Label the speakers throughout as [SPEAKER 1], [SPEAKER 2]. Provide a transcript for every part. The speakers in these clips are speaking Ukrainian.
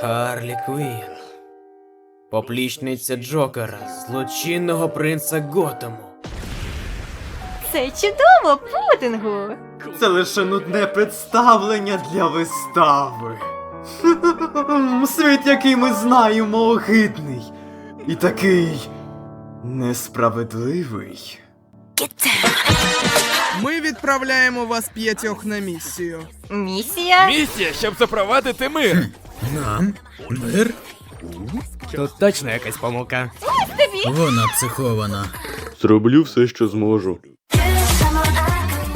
[SPEAKER 1] Харлі Квін. Поплічниця Джокера, злочинного принца Готему.
[SPEAKER 2] Це чудово, пудингу.
[SPEAKER 3] Це лише нудне представлення для вистави. Світ, який ми знаємо, огидний. І такий несправедливий.
[SPEAKER 4] Ми відправляємо вас п'ятьох на місію.
[SPEAKER 2] Місія?
[SPEAKER 5] Місія, щоб запровадити мир.
[SPEAKER 6] Нам? Мир?
[SPEAKER 1] Тут точно якась помилка.
[SPEAKER 6] Вона психована.
[SPEAKER 7] Зроблю все, що зможу.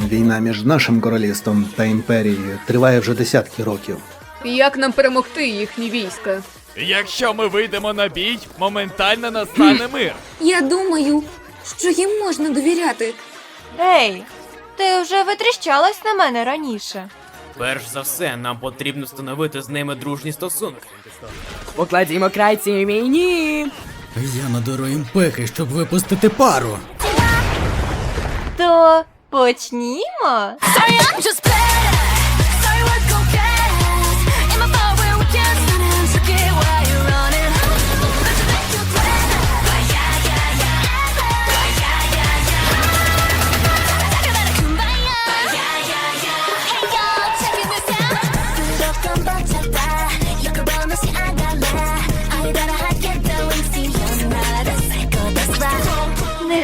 [SPEAKER 8] Війна між нашим королівством та імперією триває вже десятки років.
[SPEAKER 9] Як нам перемогти їхні війська?
[SPEAKER 5] Якщо ми вийдемо на бій, моментально настане мир.
[SPEAKER 9] Я думаю, що їм можна довіряти.
[SPEAKER 2] Ей, ти вже витріщалась на мене раніше.
[SPEAKER 1] Перш за все, нам потрібно встановити з ними дружні стосунки.
[SPEAKER 10] Покладімо край цій війні.
[SPEAKER 6] Я надару їм пики, щоб випустити пару.
[SPEAKER 2] То почнімо. Не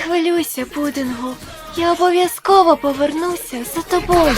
[SPEAKER 2] хвилюйся, пудингу. Я обов'язково повернуся за тобою.